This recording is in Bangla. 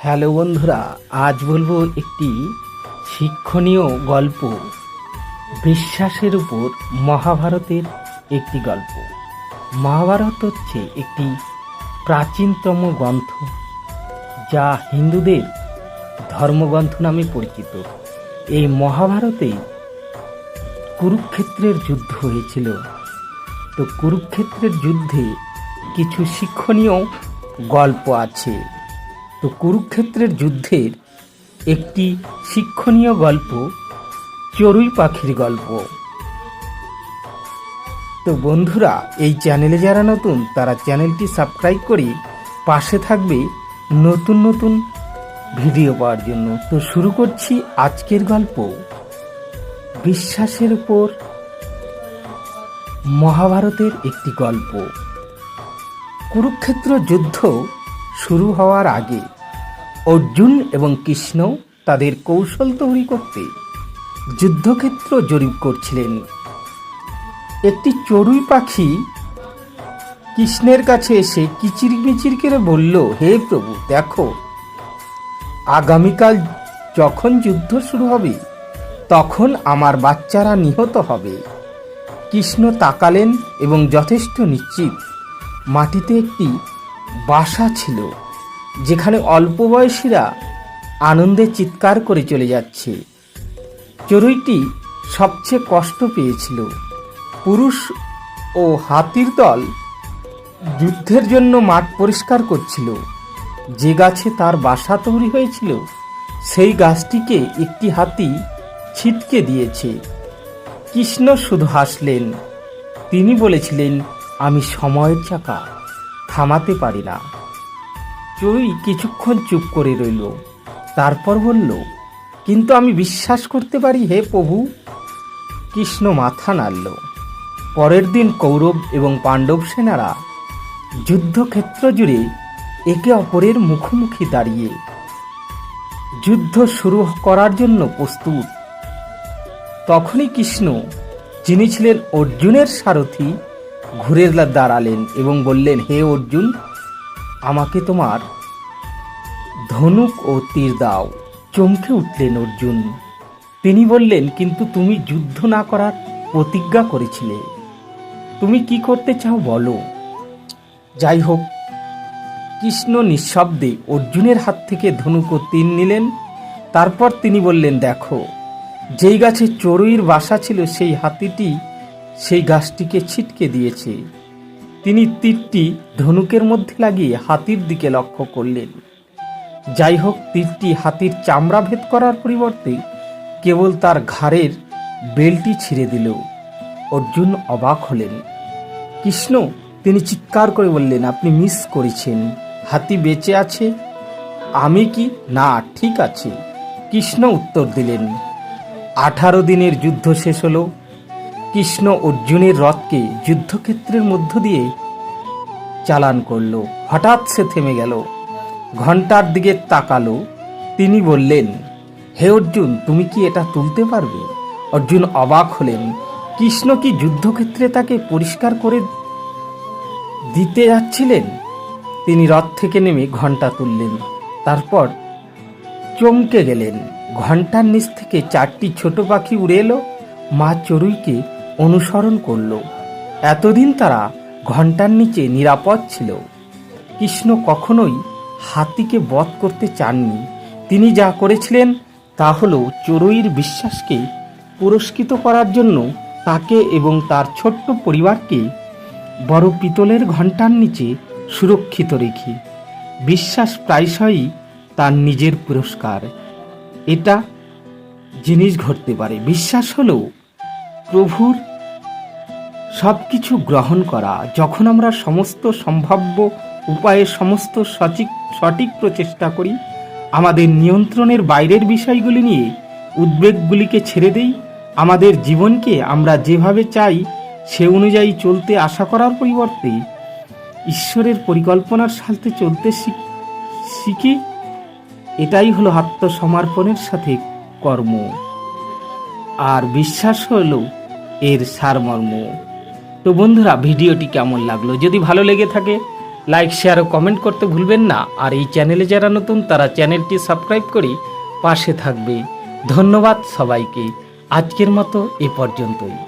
হ্যালো বন্ধুরা, আজ বলব একটি শিক্ষণীয় গল্প। বিশ্বাসের উপর মহাভারতের একটি গল্প। মহাভারত হচ্ছে একটি প্রাচীনতম গ্রন্থ যা হিন্দুদের ধর্মগ্রন্থ নামে পরিচিত। এই মহাভারতে কুরুক্ষেত্রের যুদ্ধ হয়েছিল। তো কুরুক্ষেত্রের যুদ্ধে কিছু শিক্ষণীয় গল্প আছে। তো কুরুক্ষেত্রের যুদ্ধের একটি শিক্ষণীয় গল্প, চড়ুই পাখির গল্প। তো বন্ধুরা, এই চ্যানেলে যারা নতুন, তারা চ্যানেলটি সাবস্ক্রাইব করে পাশে থাকবে নতুন নতুন ভিডিও পাওয়ার জন্য। তো শুরু করছি আজকের গল্প। বিশ্বাসের উপর মহাভারতের একটি গল্প। কুরুক্ষেত্র যুদ্ধ শুরু হওয়ার আগে অর্জুন এবং কৃষ্ণ তাদের কৌশল তৈরি করতে যুদ্ধক্ষেত্র জরিপ করছিলেন। একটি চড়ুই পাখি কৃষ্ণের কাছে এসে কিচির মিচির করে বলল, হে প্রভু, দেখো, আগামীকাল যখন যুদ্ধ শুরু হবে, তখন আমার বাচ্চারা নিহত হবে। কৃষ্ণ তাকালেন এবং যথেষ্ট নিশ্চিত, মাটিতে একটি বাসা ছিল, যেখানে অল্প বয়সীরা আনন্দে চিৎকার করে চলে যাচ্ছে। চড়ুইটি সবচেয়ে কষ্ট পেয়েছিল। পুরুষ ও হাতির দল যুদ্ধের জন্য মাঠ পরিষ্কার করছিল। যে গাছে তার বাসা তৈরি হয়েছিল, সেই গাছটিকে একটি হাতি ছিটকে দিয়েছে। কৃষ্ণ শুধু হাসলেন। তিনি বলেছিলেন, আমি সময়ের চাকা। থামাতে পারি না। চড়ুই কিছুক্ষণ চুপ করে রইল। তারপর বলল, কিন্তু আমি বিশ্বাস করতে পারি হে প্রভু? কৃষ্ণ মাথা নাড়ল। পরের দিন কৌরব এবং পাণ্ডব সেনারা যুদ্ধক্ষেত্র জুড়ে একে অপরের মুখোমুখি দাঁড়িয়ে যুদ্ধ শুরু করার জন্য প্রস্তুত। তখনই কৃষ্ণ, যিনি ছিলেন অর্জুনের সারথি ঘুরে দাঁড়ালেন এবং বললেন, হে অর্জুন, আমাকে তোমার ধনুক ও তীর দাও। চমকে উঠলেন অর্জুন। তিনি বললেন, কিন্তু তুমি যুদ্ধ না করার প্রতিজ্ঞা করেছিলে। তুমি কি করতে চাও বলো? যাই হোক, কৃষ্ণ নিঃশব্দে অর্জুনের হাত থেকে ধনুক ও তীর নিলেন। তারপর তিনি বললেন, দেখো, যেই গাছে চড়ুইয়ের বাসা ছিল, সেই হাতিটি সেই গাছটিকে ছিটকে দিয়েছে। তিনি তীরটি ধনুকের মধ্যে লাগিয়ে হাতির দিকে লক্ষ্য করলেন। যাই হোক, তীরটি হাতির চামড়া ভেদ করার পরিবর্তে কেবল তার ঘাড়ের বেলটি ছিঁড়ে দিল। অর্জুন অবাক হলেন। কৃষ্ণ, তিনি চিৎকার করে বললেন, আপনি মিস করেছেন। হাতি বেঁচে আছে। আমি কি? না, ঠিক আছে। কৃষ্ণ উত্তর দিলেন, আঠারো দিনের যুদ্ধ শেষ হলো। কৃষ্ণ অর্জুনের রথকে যুদ্ধক্ষেত্রের মধ্য দিয়ে চালান করল। হঠাৎ সে থেমে গেল। ঘণ্টার দিকে তাকালো। তিনি বললেন, হে অর্জুন, তুমি কি এটা তুলতে পারবে? অর্জুন অবাক হলেন। কৃষ্ণ কি যুদ্ধক্ষেত্রে তাকে পরিষ্কার করে দিতে যাচ্ছিলেন? তিনি রথ থেকে নেমে ঘণ্টা তুললেন। তারপর চমকে গেলেন। ঘণ্টার নিচ থেকে চারটি ছোট পাখি উড়ে এলো। মা চড়ুইকে অনুসরণ করল। এতদিন তারা ঘণ্টার নিচে নিরাপদ ছিল। কৃষ্ণ কখনোই হাতিকে বধ করতে চাননি। তিনি যা করেছিলেন, তা হল চড়ুইয়ের বিশ্বাসকে পুরস্কৃত করার জন্য তাকে এবং তার ছোট্ট পরিবারকে বড় পিতলের ঘণ্টার নিচে সুরক্ষিত রেখে। বিশ্বাস প্রায়শই তার নিজের পুরস্কার। এটা জিনিস ঘটতে পারে। বিশ্বাস হলো প্রভুর সব কিছু গ্রহণ করা, যখন আমরা সমস্ত সম্ভাব্য উপায়ে সমস্ত সঠিক সঠিক প্রচেষ্টা করি, আমাদের নিয়ন্ত্রণের বাইরের বিষয়গুলি নিয়ে উদ্বেগগুলিকে ছেড়ে দেই, আমাদের জীবনকে আমরা যেভাবে চাই সে অনুযায়ী চলতে আশা করার পরিবর্তে, ঈশ্বরের পরিকল্পনার সাথে চলতে শিখ- এটাই হলো আত্মসমর্পণের সাথে কর্ম। আর বিশ্বাস হলো এর সারমর্ম। তো বন্ধুরা, ভিডিওটি কেমন লাগল? যদি ভালো লেগে থাকে লাইক শেয়ার ও কমেন্ট করতে ভুলবেন না। আর এই চ্যানেলে যারা নতুন, তারা চ্যানেলটি সাবস্ক্রাইব করে পাশে থাকবে। ধন্যবাদ সবাইকে। আজকের মতো এ পর্যন্তই।